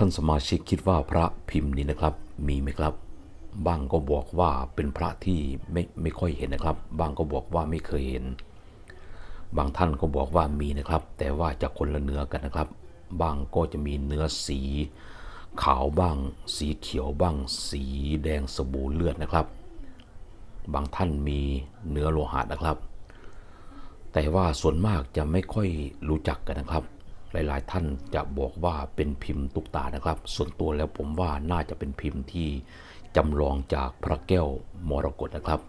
ท่านสมาชิกคิดว่าพระพิมพ์นี้นะครับมีไหมครับ บ้างก็บอกว่าเป็นพระที่ไม่ไม่ค่อยเห็นนะครับ บ้างก็บอกว่าไม่เคยเห็น บางท่านก็บอกว่ามีนะครับ แต่ว่าจะคนละเนื้อกันนะครับ บ้างก็จะมีเนื้อสี ขาวบ้าง สีเขียวบ้าง สีแดงสบู่เลือดนะครับ บางท่านมีเนื้อโลหะนะครับ แต่ว่าส่วนมากจะไม่ค่อยรู้จักกันนะครับ หลายๆ ท่านจะบอกว่าเป็นพิมพ์ตุกตานะครับ ส่วนตัวแล้วผมว่าน่าจะเป็นพิมพ์ที่จำลองจากพระแก้วมรกตนะครับ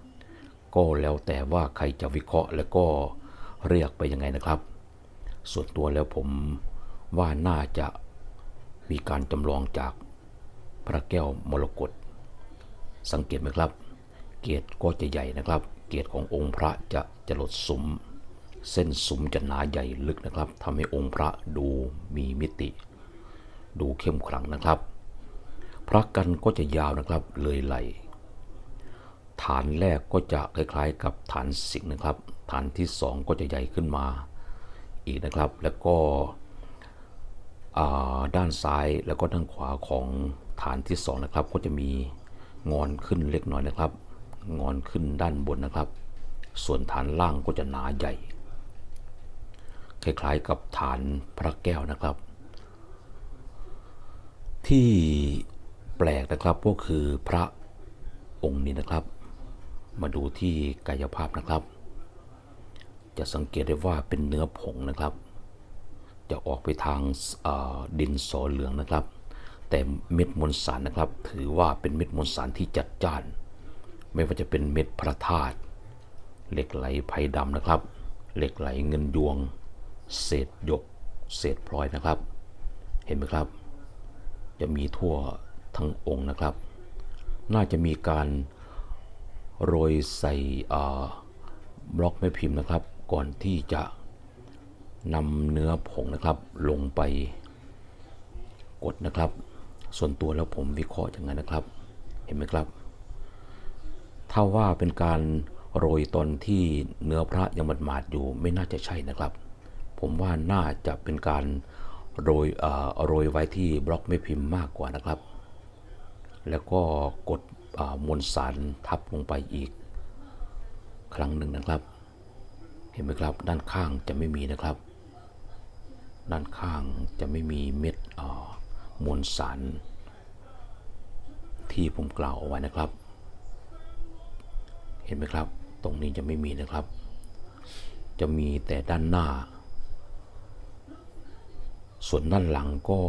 ก็แล้วแต่ว่าใครจะวิเคราะห์และก็เรียกไปยังไงนะครับ ส่วนตัวแล้วผมว่าน่าจะมีการจำลองจากพระแก้วมรกตสังเกตไหมครับ เกศก็จะใหญ่นะครับ เกศขององค์พระจะจะลดสุม เส้นสุมจะหนาใหญ่ลึกนะครับทำให้องค์พระดูมีมิติ ดูเข้มขลังนะครับ พระกันก็จะยาวนะครับเลยไหล ฐานแรกก็จะคล้ายๆกับฐานสิงนะครับ ฐานที่สองก็จะใหญ่ขึ้นมาอีกนะครับ แล้วก็ด้านซ้ายแล้วก็ด้านขวาของฐานที่สองนะครับ ก็จะมีงอนขึ้นเล็กน้อยนะครับ งอนขึ้นด้านบนนะครับ ส่วนฐานล่างก็จะหนาใหญ่ คล้ายๆกับฐานพระแก้วนะครับ ที่แปลกนะครับก็คือพระองค์นี้นะครับ มาดูที่กายภาพนะครับ จะสังเกตได้ว่าเป็นเนื้อผงนะครับ จะออกไปทางดินสอเหลืองนะครับ แต่เม็ดมวลสารนะครับ ถือว่าเป็นเม็ดมวลสารที่จัดจ้าน ไม่ว่าจะเป็นเม็ดพระธาตุเหล็กไหลไพดำนะครับ เหล็กไหลเงินยวง เศษหยก เศษพลอยนะครับ เห็นไหมครับ จะมีทั่วทั้งองค์นะครับ น่าจะมีการโรยใส่บล็อกแม่พิมพ์นะครับ ก่อนที่จะนำเนื้อผงนะครับลงไปกดนะครับ ส่วนตัวแล้วผมวิเคราะห์อย่างนั้นนะครับ เห็นไหมครับ ถ้าว่าเป็นการโรยตอนที่เนื้อพระยังหมาดๆอยู่ไม่น่าจะใช่นะครับ ผมว่าน่าจะเป็นการโรยโรยไว้ที่บล็อกไม่พิมพ์มากกว่านะครับ แล้วก็กดมวลสารทับลงไปอีก ครั้งหนึ่งนะครับ เห็นไหมครับด้านข้างจะไม่มีนะครับ ด้านข้างจะไม่มีเม็ดมวลสาร ที่ผมกล่าวเอาไว้นะครับ เห็นไหมครับ ตรงนี้จะไม่มีนะครับ จะมีแต่ด้านหน้า ส่วนด้านหลังก็